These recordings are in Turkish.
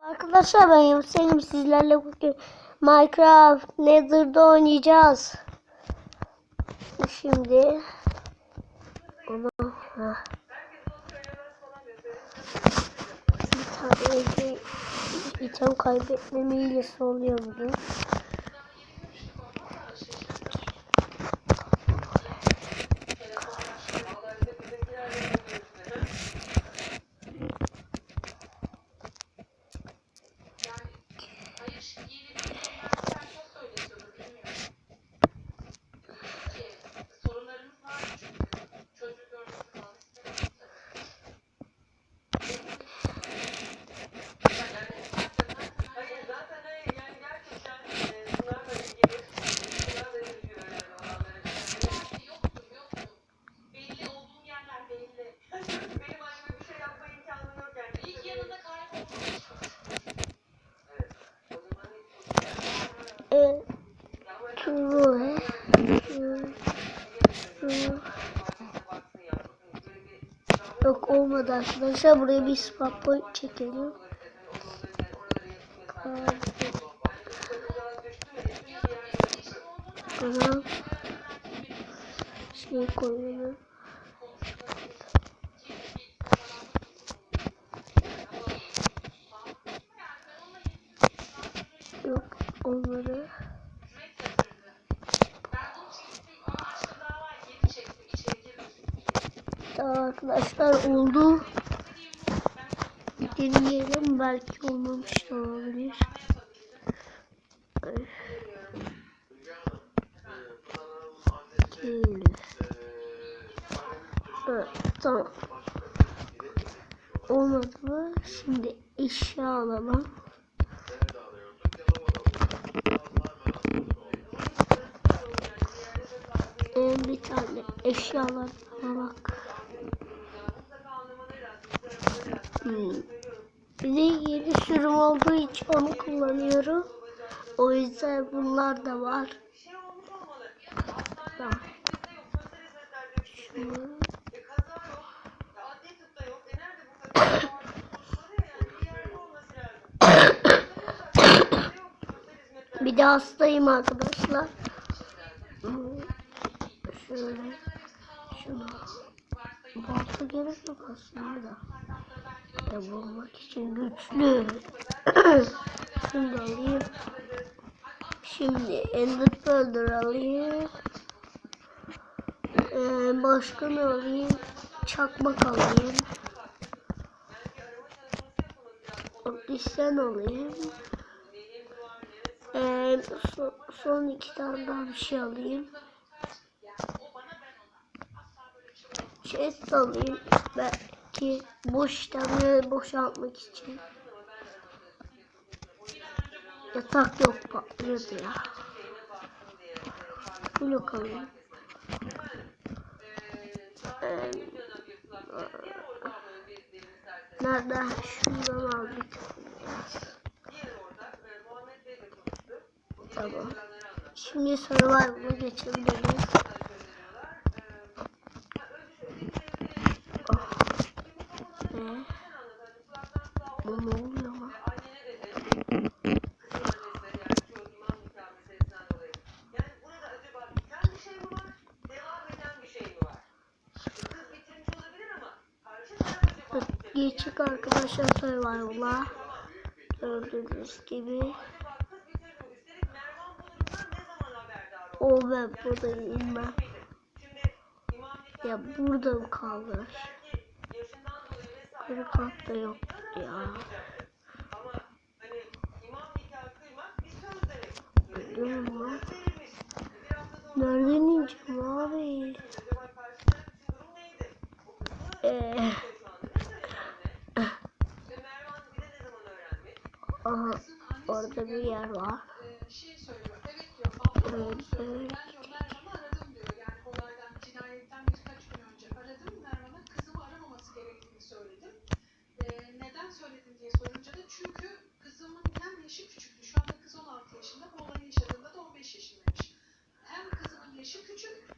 Arkadaşlar ben Selim sizlerle bugün Minecraft Nether'da oynayacağız. Şimdi onu bir tane item kaybetmeme iyilesi oluyor bugün. Olmadı arkadaşlar. Buraya bir spot point çekelim. Tamam. Şey koyalım. Yok olmadı. Tamam arkadaşlar oldu. Deneyelim belki olmamış da olabilir. Değil. Evet, tamam. Olmadı mı? Şimdi eşya alalım. Bir tane eşyalar bak. Hmm. Bir de yeni sürüm olduğu için onu kullanıyorum. O yüzden bunlar da var. Tamam. Bir de hastayım arkadaşlar. Şöyle. Şunu. Balta gerek yok aslında da. Ya vurmak için güçlü. Şunu da alayım. Şimdi Ender Pearl'dır alayım. Ee, başka ne alayım? Çakmak alayım. Oblisyen alayım. Ee, son, son iki tane daha bir şey alayım. Chest alayım. Belki boş tane boşaltmak için. Yatak yok patlıyordu ya. Blok alayım. Ee, nerede? Şundan aldık. Tamam. Şimdi survival'a geçebiliriz. Oh. Ne? Bu ne oluyor lan? Yani burada acaba biten bir şey mi var? Devam eden bir şey mi var? Kız bitirmiş olabilir ama karşı taraf acaba Geçik arkadaşlar survival'a. Gördüğünüz gibi. O ben buradayım nikahı Ya burada mı vesaire Kırık hatta yok ya. ama hani imam nikahı kıymak bir söz demek. Görüyor musun? Verilmiş. Bir hafta sonra Nereden ineceğim abi? acaba karşı taraf için durum neydi? O kısmı Eee. şu anda ne söyledi? Ve Mervan bir de ne zaman öğrenmiş? Aha. Orada bir yer Ee, şey söylüyor. Evet diyor. Abla Evet, doğru söylüyor. Ben diyor Mervan'ı aradım diyor. Yani olaydan, cinayetten birkaç gün önce aradım. Mervan'a kızımı aramaması gerektiğini söyledim. Ee, neden söyledim diye sorunca da çünkü kızımın hem yaşı küçüktü. Şu anda kız 16 yaşında. Bu olayı yaşadığında da 15 yaşındaymış. Hem kızımın yaşı küçük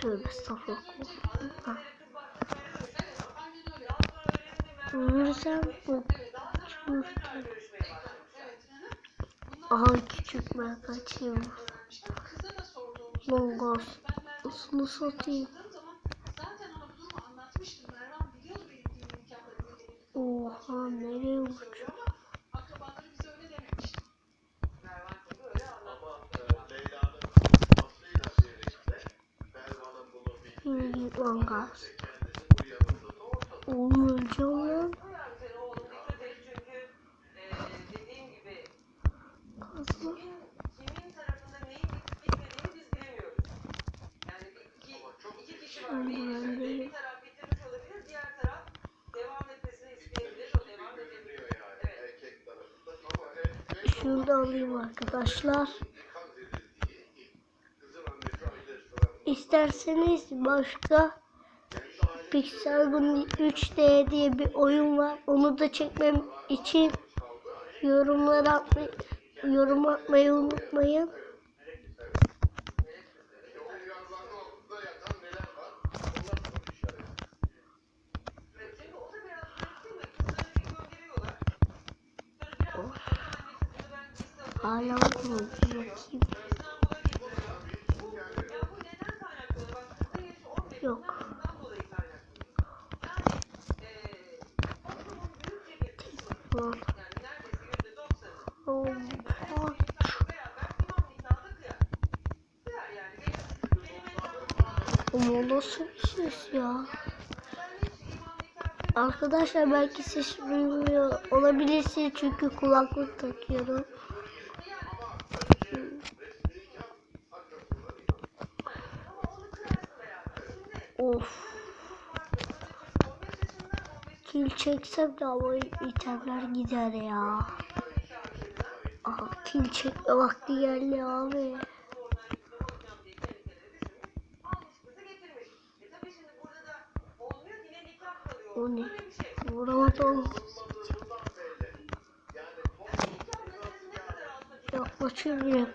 Tövbe estağfurullah. Vurursam bu çubuktan. Aha küçük ben kaçayım. Longos. Usunu satayım. Oha ne? Oğlum öleceğim lan. Kazma. Şunu da alayım arkadaşlar. İsterseniz başka Pixel Gun 3D diye bir oyun var. Onu da çekmem için yorumlar atmayı, yorum atmayı unutmayın. Oh. Hala okumadım. Yok. lan. Oh, Ama nasıl bir ses ya? Arkadaşlar belki ses duymuyor olabilirsiniz çünkü kulaklık takıyorum. Of. Kil çeksem de ama itemler gider ya. Aha kil çekme vakti geldi abi. O ne? Vuramadım. Yaklaşıyor bile.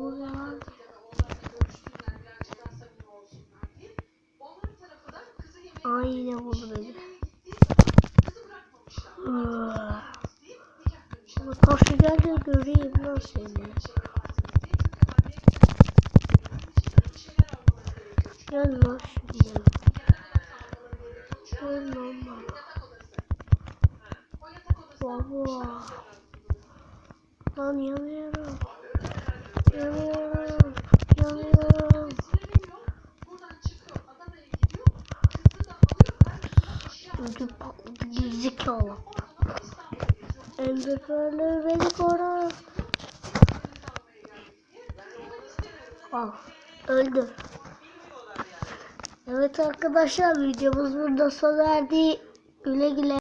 burada var. Aynı burada. Ama karşı geldi göreyim lan seni. Gel lan Ödüm patladı gerizekalı. Enderperler beni koru. Ah, öldü. Evet arkadaşlar videomuz burada sona erdi. Güle güle.